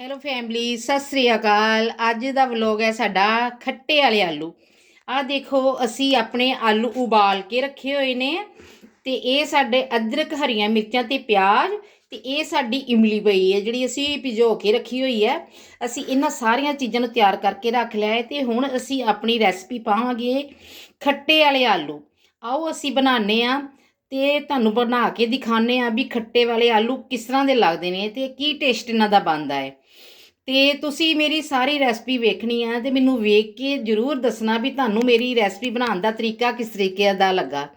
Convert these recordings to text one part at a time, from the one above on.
Hello family Sat Sri ਅਕਾਲ। ਅੱਜ ਦਾ vlog ਹੈ ਸਾਡਾ ਖੱਟੇ ਵਾਲੇ ਆਲੂ। ਆਹ ਦੇਖੋ, ਅਸੀਂ ਆਪਣੇ ਆਲੂ ਉਬਾਲ ਕੇ ਰੱਖੇ ਹੋਏ ਨੇ। ਤੇ ਇਹ ਸਾਡੇ ਅਦਰਕ, ਹਰੀਆਂ ਮਿਰਚਾਂ ਤੇ ਪਿਆਜ਼ ਤੇ ਇਹ ਸਾਡੀ ਇਮਲੀ ਪਈ ਹੈ, ਜਿਹੜੀ ਅਸੀਂ ਭਿਜੋ ਕੇ ਰੱਖੀ ਹੋਈ ਹੈ। ਅਸੀਂ ਇਹਨਾਂ ਸਾਰੀਆਂ ਚੀਜ਼ਾਂ ਨੂੰ ਤਿਆਰ ਕਰਕੇ ਰੱਖ ਲਿਆ ਹੈ ਤੇ ਹੁਣ ਅਸੀਂ ਆਪਣੀ ਰੈਸਪੀ ਪਾਵਾਂਗੇ ਖੱਟੇ ਵਾਲੇ ਆਲੂ। ਆਓ ਅਸੀਂ ਬਣਾਉਂਦੇ ਆ ਤੇ ਤੁਹਾਨੂੰ ਬਣਾ ਕੇ ਦਿਖਾਣੇ ਆ ਵੀ ਖੱਟੇ ਵਾਲੇ ਆਲੂ ਕਿਸ ਤਰ੍ਹਾਂ ਦੇ ਲੱਗਦੇ ਨੇ ਤੇ ਕੀ ਟੇਸਟ ਇਹਨਾਂ ਦਾ ਬਣਦਾ ਹੈ। ਤੇ ਤੁਸੀਂ ਮੇਰੀ ਸਾਰੀ ਰੈਸਪੀ ਵੇਖਣੀ ਆ ਤੇ ਮੈਨੂੰ ਵੇਖ ਕੇ ਜਰੂਰ ਦੱਸਣਾ ਵੀ ਤੁਹਾਨੂੰ ਮੇਰੀ ਰੈਸਪੀ ਬਣਾਉਣ ਦਾ ਤਰੀਕਾ ਕਿਸ ਤਰੀਕੇ ਦਾ ਲੱਗਾ।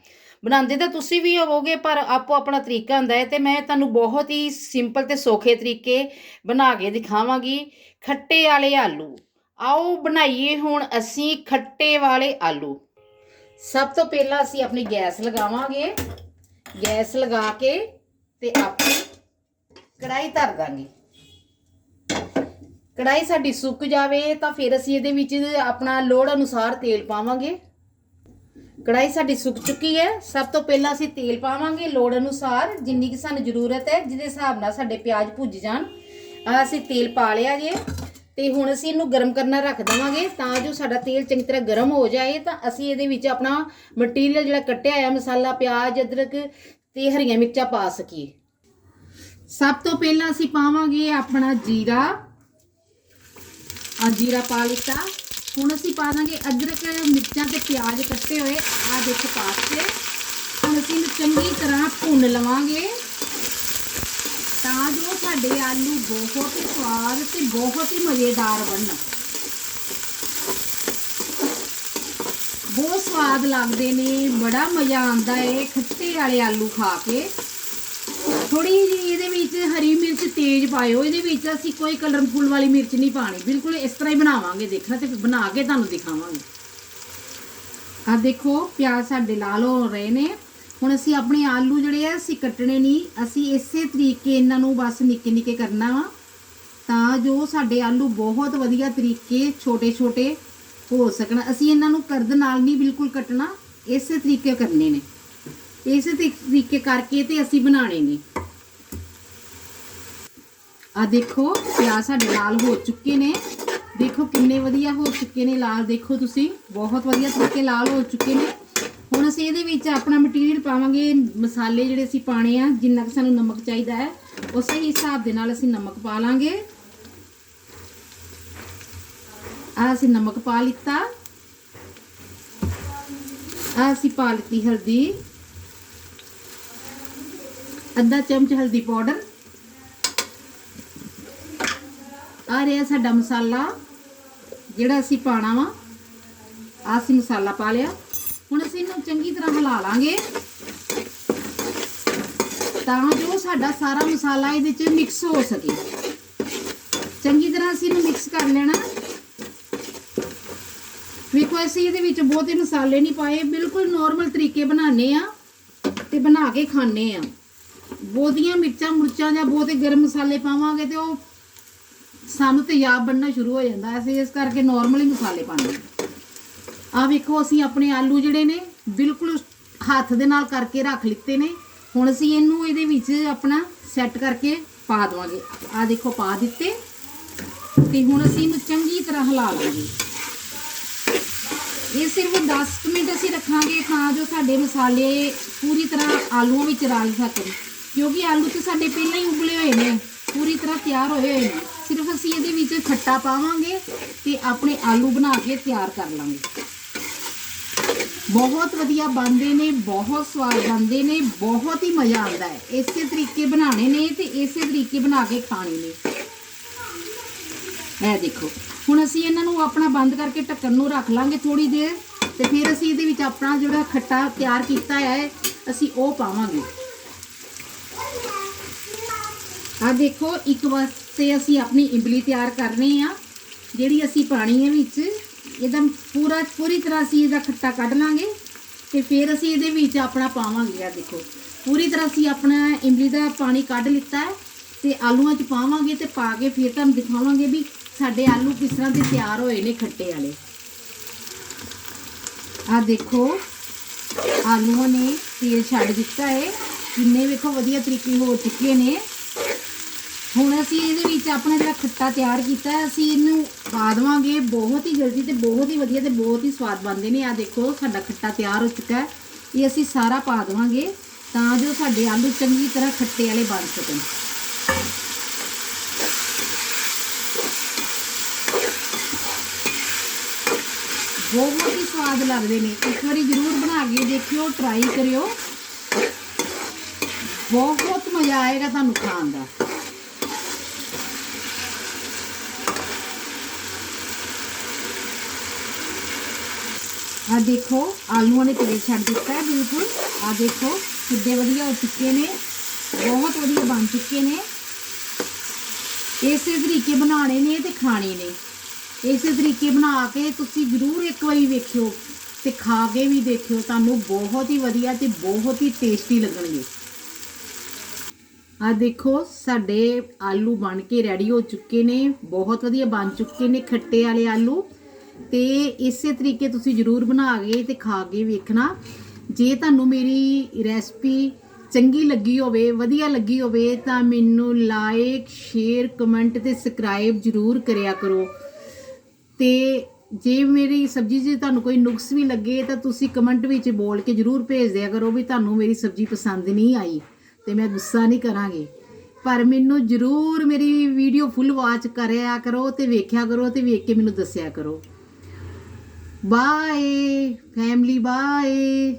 ਬਣਾਉਂਦੇ ਤਾਂ ਤੁਸੀਂ ਵੀ ਹੋਵੋਗੇ ਪਰ ਆਪੋ ਆਪਣਾ ਤਰੀਕਾ ਹੁੰਦਾ ਹੈ ਤੇ ਮੈਂ ਤੁਹਾਨੂੰ ਬਹੁਤ ਹੀ ਸਿੰਪਲ ਤੇ ਸੌਖੇ ਤਰੀਕੇ ਬਣਾ ਕੇ ਦਿਖਾਵਾਂਗੀ। ਖੱਟੇ ਵਾਲੇ ਆਲੂ। ਆਓ ਬਣਾਈਏ ਹੁਣ ਅਸੀਂ ਖੱਟੇ ਵਾਲੇ ਆਲੂ। ਸਭ ਤੋਂ ਪਹਿਲਾਂ ਅਸੀਂ ਆਪਣੀ ਗੈਸ ਲਗਾਵਾਂਗੇ। ਗੈਸ ਲਗਾ ਕੇ ਤੇ ਆਪਣੀ ਕੜਾਈ ਧਰ ਦਾਂਗੇ। ਕੜਾਈ ਸਾਡੀ ਸੁੱਕ ਜਾਵੇ ਤਾਂ ਫਿਰ ਅਸੀਂ ਇਹਦੇ ਵਿੱਚ ਆਪਣਾ ਲੋੜ ਅਨੁਸਾਰ ਤੇਲ ਪਾਵਾਂਗੇ। ਕੜਾਈ ਸਾਡੀ ਸੁੱਕ ਚੁੱਕੀ ਹੈ। ਸਭ ਤੋਂ ਪਹਿਲਾਂ ਅਸੀਂ ਤੇਲ ਪਾਵਾਂਗੇ। ਲੋੜ ਅਨੁਸਾਰ ਜਿੰਨੀ ਕਿ ਸਾਨੂੰ ਜ਼ਰੂਰਤ ਹੈ, ਜਿਹਦੇ ਹਿਸਾਬ ਨਾਲ ਸਾਡੇ ਪਿਆਜ਼ ਭੁੱਜ ਜਾਣ ਅਸੀਂ ਤੇਲ ਪਾ ਲਿਆ ਜੇ। ਤੇ ਹੁਣ ਅਸੀਂ ਇਹਨੂੰ ਗਰਮ ਕਰਨਾ ਰੱਖ ਦੇਵਾਂਗੇ, ਤਾਂ ਜੋ ਸਾਡਾ ਤੇਲ ਚੰਗੀ ਤਰ੍ਹਾਂ ਗਰਮ ਹੋ ਜਾਏ, ਤਾਂ ਅਸੀਂ ਇਹਦੇ ਵਿੱਚ ਆਪਣਾ ਮਟੀਰੀਅਲ ਜਿਹੜਾ ਕੱਟਿਆ ਹੋਇਆ, ਮਸਾਲਾ, ਪਿਆਜ਼, ਅਦਰਕ ਤੇ ਹਰੀਆਂ ਮਿਰਚਾਂ ਪਾ ਸਕੀਏ। ਸਭ ਤੋਂ ਪਹਿਲਾਂ ਅਸੀਂ ਪਾਵਾਂਗੇ ਆਪਣਾ ਜੀਰਾ। ਆ ਜੀਰਾ ਪਾ ਲਿੱਤਾ। ਹੁਣ ਅਸੀਂ ਪਾ ਦਾਂਗੇ ਅਦਰਕ, ਮਿਰਚਾਂ ਤੇ ਪਿਆਜ਼ ਕੱਟੇ ਹੋਏ ਆ ਦੇਖੋ ਕੇ ਹੁਣ ਅਸੀਂ ਇਹਨੂੰ ਚੰਗੀ ਤਰ੍ਹਾਂ ਭੁੰਨ ਲਵਾਂਗੇ। ਤਾਂ ਜੋ ਸਾਡੇ ਆਲੂ ਬਹੁਤ ਹੀ ਸਵਾਦ ਤੇ ਬਹੁਤ ਹੀ ਮਜ਼ੇਦਾਰ ਬਣਨ। ਬਹੁਤ ਸਵਾਦ ਲੱਗਦੇ ਨੇ, ਬੜਾ ਮਜ਼ਾ ਆਉਂਦਾ ਏ ਖੱਟੇ ਵਾਲੇ ਆਲੂ ਖਾ ਕੇ। ਥੋੜੀ ਜਿਹੀ ਇਹਦੇ ਵਿੱਚ ਹਰੀ ਮਿਰਚ ਤੇਜ਼ ਪਾਇਓ, ਇਹਦੇ ਵਿੱਚ ਅਸੀਂ ਕੋਈ ਕਲਰਫੁਲ ਵਾਲੀ ਮਿਰਚ ਨਹੀਂ ਪਾਣੀ। ਬਿਲਕੁਲ ਇਸ ਤਰ੍ਹਾਂ ਹੀ ਬਣਾਵਾਂਗੇ, ਦੇਖਣਾ ਤੇ ਬਣਾ ਕੇ ਤੁਹਾਨੂੰ ਦਿਖਾਵਾਂਗੇ। ਆ ਦੇਖੋ, ਪਿਆਜ਼ ਸਾਡੇ ਲਾਲ ਹੋ ਰਹੇ ਨੇ। ਹੁਣ ਅਸੀਂ ਆਪਣੇ ਆਲੂ ਜਿਹੜੇ ਆ, ਅਸੀਂ ਕੱਟਣੇ ਨਹੀਂ ਅਸੀਂ ਇਸੇ ਤਰੀਕੇ ਇਹਨਾਂ ਨੂੰ ਬਸ ਨਿੱਕੇ ਨਿੱਕੇ ਕਰਨਾ ਵਾ। ਤਾਂ ਜੋ ਸਾਡੇ ਆਲੂ ਬਹੁਤ ਵਧੀਆ ਤਰੀਕੇ ਛੋਟੇ ਛੋਟੇ ਹੋ ਸਕਣ। ਅਸੀਂ ਇਹਨਾਂ ਨੂੰ ਕਰਦ ਨਾਲ ਨਹੀਂ ਬਿਲਕੁਲ ਕੱਟਣਾ, ਇਸੇ ਤਰੀਕੇ ਕਰਨੇ ਨੇ। ਇਸੇ ਤਰੀਕੇ ਕਰਕੇ ਤੇ ਅਸੀਂ ਬਣਾਣੇ ਨੇ। ਆ ਦੇਖੋ, ਪਿਆਜ਼ ਸਾਡੇ ਲਾਲ ਹੋ ਚੁੱਕੇ ਨੇ। ਦੇਖੋ ਕਿੰਨੇ ਵਧੀਆ ਹੋ ਚੁੱਕੇ ਨੇ ਲਾਲ। ਦੇਖੋ ਤੁਸੀਂ, ਬਹੁਤ ਵਧੀਆ ਤਰੀਕੇ ਲਾਲ ਹੋ ਚੁੱਕੇ ਨੇ। ਅਸੀਂ ਇਹਦੇ ਵਿੱਚ ਆਪਣਾ ਮਟੀਰੀਅਲ ਪਾਵਾਂਗੇ, ਮਸਾਲੇ ਜਿਹੜੇ ਅਸੀਂ ਪਾਣੇ ਆ, ਜਿੰਨਾ ਕਿ ਸਾਨੂੰ ਨਮਕ ਚਾਹੀਦਾ ਹੈ, ਉਸੇ ਹੀ ਹਿਸਾਬ ਦੇ ਨਾਲ ਅਸੀਂ ਨਮਕ ਪਾ ਲਾਂਗੇ। ਆ ਅਸੀਂ ਨਮਕ ਪਾ ਲਿੱਤਾ। ਆ ਅਸੀਂ ਪਾ ਲਿੱਤੀ ਹਲਦੀ। ਅੱਧਾ ਚਮਚ ਹਲਦੀ ਪਾਊਡਰ। ਆ ਰਿਹਾ ਸਾਡਾ ਮਸਾਲਾ, ਜਿਹੜਾ ਅਸੀਂ ਪਾਣਾ ਵਾ। ਆ ਅਸੀਂ ਮਸਾਲਾ ਪਾ ਲਿਆ। ਹੁਣ ਅਸੀਂ ਚੰਗੀ ਤਰ੍ਹਾਂ ਹਿਲਾ ਲਾਂਗੇ। ਤਾਂ ਜੋ ਸਾਡਾ ਸਾਰਾ ਮਸਾਲਾ ਇਹਦੇ ਚ ਮਿਕਸ ਹੋ ਸਕੇ। ਚੰਗੀ ਤਰ੍ਹਾਂ ਅਸੀਂ ਇਹਨੂੰ ਮਿਕਸ ਕਰ ਲੈਣਾ। ਵੇਖੋ, ਅਸੀਂ ਇਹਦੇ ਵਿੱਚ ਬਹੁਤੇ ਮਸਾਲੇ ਨਹੀਂ ਪਾਏ। ਬਿਲਕੁਲ ਨੋਰਮਲ ਤਰੀਕੇ ਬਣਾਣੇ ਆ ਤੇ ਬਣਾ ਕੇ ਖਾਣੇ ਆ ਬਹੁਤੀਆਂ ਮਿਰਚਾਂ, ਮੁਰਚਾਂ ਜਾਂ ਬਹੁਤੇ ਗਰਮ ਮਸਾਲੇ ਪਾਵਾਂਗੇ ਤੇ ਉਹ ਸਾਨੂੰ ਤੇਜ਼ਾਬ ਬਣਨਾ ਸ਼ੁਰੂ ਹੋ ਜਾਂਦਾ। ਅਸੀਂ ਇਸ ਕਰਕੇ ਨਾਰਮਲੀ ਮਸਾਲੇ ਪਾਉਂਦੇ ਆ ਵੇਖੋ, ਅਸੀਂ ਆਪਣੇ ਆਲੂ ਜਿਹੜੇ ਨੇ ਬਿਲਕੁਲ ਹੱਥ ਦੇ ਨਾਲ ਕਰਕੇ ਰੱਖ ਲਿੱਤੇ ਨੇ। ਹੁਣ ਅਸੀਂ ਇਹਨੂੰ ਇਹਦੇ ਵਿੱਚ ਆਪਣਾ ਸੈੱਟ ਕਰਕੇ ਪਾ ਦਵਾਂਗੇ। ਆ ਦੇਖੋ, ਪਾ ਦਿੱਤੇ। ਤੇ ਹੁਣ ਅਸੀਂ ਇਹਨੂੰ ਚੰਗੀ ਤਰ੍ਹਾਂ ਹਿਲਾ ਲਾਂਗੇ ਇਹ ਸਿਰਫ 10 ਮਿੰਟ ਅਸੀਂ ਰੱਖਾਂਗੇ ਤਾਂ ਜੋ ਸਾਡੇ ਮਸਾਲੇ ਪੂਰੀ ਤਰ੍ਹਾਂ ਆਲੂਆਂ ਵਿੱਚ ਰਲ ਸਕਣ। ਕਿਉਂਕਿ ਆਲੂ ਤੇ ਸਾਡੇ ਪਹਿਲਾਂ ਹੀ ਉਬਲੇ ਹੋਏ ਨੇ, ਪੂਰੀ ਤਰ੍ਹਾਂ ਤਿਆਰ ਹੋਏ ਹੋਏ ਨੇ। ਸਿਰਫ ਅਸੀਂ ਇਹਦੇ ਵਿੱਚ ਖੱਟਾ ਪਾਵਾਂਗੇ ਤੇ ਆਪਣੇ ਆਲੂ ਬਣਾ ਕੇ ਤਿਆਰ ਕਰ ਲਾਂਗੇ। ਬਹੁਤ ਵਧੀਆ ਬਣਦੇ ਨੇ, ਬਹੁਤ ਸਵਾਦ ਬਣਦੇ ਨੇ, ਬਹੁਤ ਹੀ ਮਜ਼ਾ ਆਉਂਦਾ ਹੈ। ਇਸੇ ਤਰੀਕੇ ਬਣਾਉਣੇ ਨੇ ਤੇ ਇਸੇ ਤਰੀਕੇ ਬਣਾ ਕੇ ਖਾਣੇ ਨੇ। ਇਹ ਦੇਖੋ, ਹੁਣ ਅਸੀਂ ਇਹਨਾਂ ਨੂੰ ਆਪਣਾ ਬੰਦ ਕਰਕੇ ਢੱਕਣ ਨੂੰ ਰੱਖ ਲਾਂਗੇ ਥੋੜੀ ਦੇਰ ਤੇ ਫਿਰ ਅਸੀਂ ਇਹਦੇ ਵਿੱਚ ਆਪਣਾ ਜਿਹੜਾ ਖੱਟਾ ਤਿਆਰ ਕੀਤਾ ਹੈ, ਅਸੀਂ ਉਹ ਪਾਵਾਂਗੇ। ਆ ਦੇਖੋ, ਇੱਕ ਵਾਸਤੇ ਅਸੀਂ ਆਪਣੀ ਇਮਲੀ ਤਿਆਰ ਕਰਨੀ ਆ, ਜਿਹੜੀ ਅਸੀਂ ਪਾਣੀ ਹੈ ਵਿੱਚ। ਇਹਦਾ ਪੂਰਾ, ਪੂਰੀ ਤਰ੍ਹਾਂ ਅਸੀਂ ਇਹਦਾ ਖੱਟਾ ਕੱਢ ਲਾਂਗੇ ਤੇ ਫਿਰ ਅਸੀਂ ਇਹਦੇ ਵਿੱਚ ਆਪਣਾ ਪਾਵਾਂਗੇ ਆ ਦੇਖੋ। ਪੂਰੀ ਤਰ੍ਹਾਂ ਅਸੀਂ ਆਪਣਾ ਇਮਲੀ ਦਾ ਪਾਣੀ ਕੱਢ ਲਿੱਤਾ ਹੈ ਤੇ ਆਲੂਆਂ 'ਚ ਪਾਵਾਂਗੇ ਤੇ ਪਾ ਕੇ ਫਿਰ ਤੁਹਾਨੂੰ ਦਿਖਾਵਾਂਗੇ ਵੀ ਸਾਡੇ ਆਲੂ ਕਿਸ ਤਰ੍ਹਾਂ ਦੇ ਤਿਆਰ ਹੋਏ ਨੇ ਖੱਟੇ ਵਾਲੇ। ਆ ਦੇਖੋ, ਆਲੂਆਂ ਨੇ ਤੇਲ ਛੱਡ ਦਿੱਤਾ ਹੈ। ਕਿੰਨੇ ਵੇਖੋ ਵਧੀਆ ਤਰੀਕੇ ਹੋ ਚੁੱਕੇ ਨੇ। ਹੁਣ ਅਸੀਂ ਇਹਦੇ ਵਿੱਚ ਆਪਣਾ ਜਿਹੜਾ ਖੱਟਾ ਤਿਆਰ ਕੀਤਾ ਅਸੀਂ ਇਹਨੂੰ ਪਾ ਦੇਵਾਂਗੇ। ਬਹੁਤ ਹੀ ਜਲਦੀ ਤੇ ਬਹੁਤ ਹੀ ਵਧੀਆ ਤੇ ਬਹੁਤ ਹੀ ਸਵਾਦ ਬਣਦੇ ਨੇ। ਆ ਦੇਖੋ, ਸਾਡਾ ਖੱਟਾ ਤਿਆਰ ਹੋ ਚੁੱਕਾ ਹੈ। ਇਹ ਅਸੀਂ ਸਾਰਾ ਪਾ ਦੇਵਾਂਗੇ ਤਾਂ ਜੋ ਸਾਡੇ ਆਲੂ ਚੰਗੀ ਤਰ੍ਹਾਂ ਖੱਟੇ ਵਾਲੇ ਬਣ ਸਕਣ। ਬਹੁਤ ਹੀ ਸਵਾਦ ਲੱਗਦੇ ਨੇ। ਇੱਕ ਵਾਰੀ ਜ਼ਰੂਰ ਬਣਾ ਕੇ ਦੇਖਿਓ ਟਰਾਈ ਕਰਿਓ। ਬਹੁਤ ਮਜ਼ਾ ਆਏਗਾ ਤੁਹਾਨੂੰ ਖਾਣ ਦਾ। ਆ ਦੇਖੋ, ਆਲੂਆਂ ਨੇ ਤੇਲ ਛੱਡ ਦਿੱਤਾ ਹੈ, ਬਿਲਕੁਲ। ਆ ਦੇਖੋ, ਕਿੱਡੇ ਵਧੀਆ ਹੋ ਚੁੱਕੇ ਨੇ। ਬਹੁਤ ਵਧੀਆ ਬਣ ਚੁੱਕੇ ਨੇ। ਇਸੇ ਤਰੀਕੇ ਬਣਾਣੇ ਨੇ ਤੇ ਖਾਣੇ ਨੇ। ਇਸੇ ਤਰੀਕੇ ਬਣਾ ਕੇ ਤੁਸੀਂ ਜ਼ਰੂਰ ਇੱਕ ਵਾਰੀ ਵੇਖਿਓ ਤੇ ਖਾ ਕੇ ਵੀ ਦੇਖਿਓ। ਤੁਹਾਨੂੰ ਬਹੁਤ ਹੀ ਵਧੀਆ ਤੇ ਬਹੁਤ ਹੀ ਟੇਸਟੀ ਲੱਗਣਗੇ। ਆ ਦੇਖੋ, ਸਾਡੇ ਆਲੂ ਬਣ ਕੇ ਰੈਡੀ ਹੋ ਚੁੱਕੇ ਨੇ। ਬਹੁਤ ਵਧੀਆ ਬਣ ਚੁੱਕੇ ਨੇ ਖੱਟੇ ਵਾਲੇ ਆਲੂ। ਤੇ ਇਸੇ ਤਰੀਕੇ ਤੁਸੀਂ ਜ਼ਰੂਰ ਬਣਾ ਕੇ ਤੇ ਖਾ ਕੇ ਵੇਖਣਾ। ਜੇ ਤੁਹਾਨੂੰ ਮੇਰੀ ਰੈਸਪੀ ਚੰਗੀ ਲੱਗੀ ਹੋਵੇ, ਵਧੀਆ ਲੱਗੀ ਹੋਵੇ, ਤਾਂ ਮੈਨੂੰ ਲਾਈਕ ਸ਼ੇਅਰ ਕਮੈਂਟ ਤੇ ਸਬਸਕ੍ਰਾਈਬ ਜ਼ਰੂਰ ਕਰਿਆ ਕਰੋ। ਤੇ ਜੇ ਮੇਰੀ ਸਬਜ਼ੀ 'ਚ ਤੁਹਾਨੂੰ ਕੋਈ ਨੁਕਸ ਵੀ ਲੱਗੇ, ਤਾਂ ਤੁਸੀਂ ਕਮੈਂਟ ਵਿੱਚ ਬੋਲ ਕੇ ਜਰੂਰ ਭੇਜ ਦਿਆ ਕਰੋ ਵੀ ਤੁਹਾਨੂੰ ਮੇਰੀ ਸਬਜ਼ੀ ਪਸੰਦ ਨਹੀਂ ਆਈ ਤੇ ਮੈਂ ਗੁੱਸਾ ਨਹੀਂ ਕਰਾਂਗੀ। ਪਰ ਮੈਨੂੰ ਜਰੂਰ ਮੇਰੀ ਵੀਡੀਓ ਫੁੱਲ ਵਾਚ ਕਰਿਆ ਕਰੋ ਤੇ ਵੇਖਿਆ ਕਰੋ ਤੇ ਵੇਖ ਕੇ ਮੈਨੂੰ ਦੱਸਿਆ ਕਰੋ। Bye family bye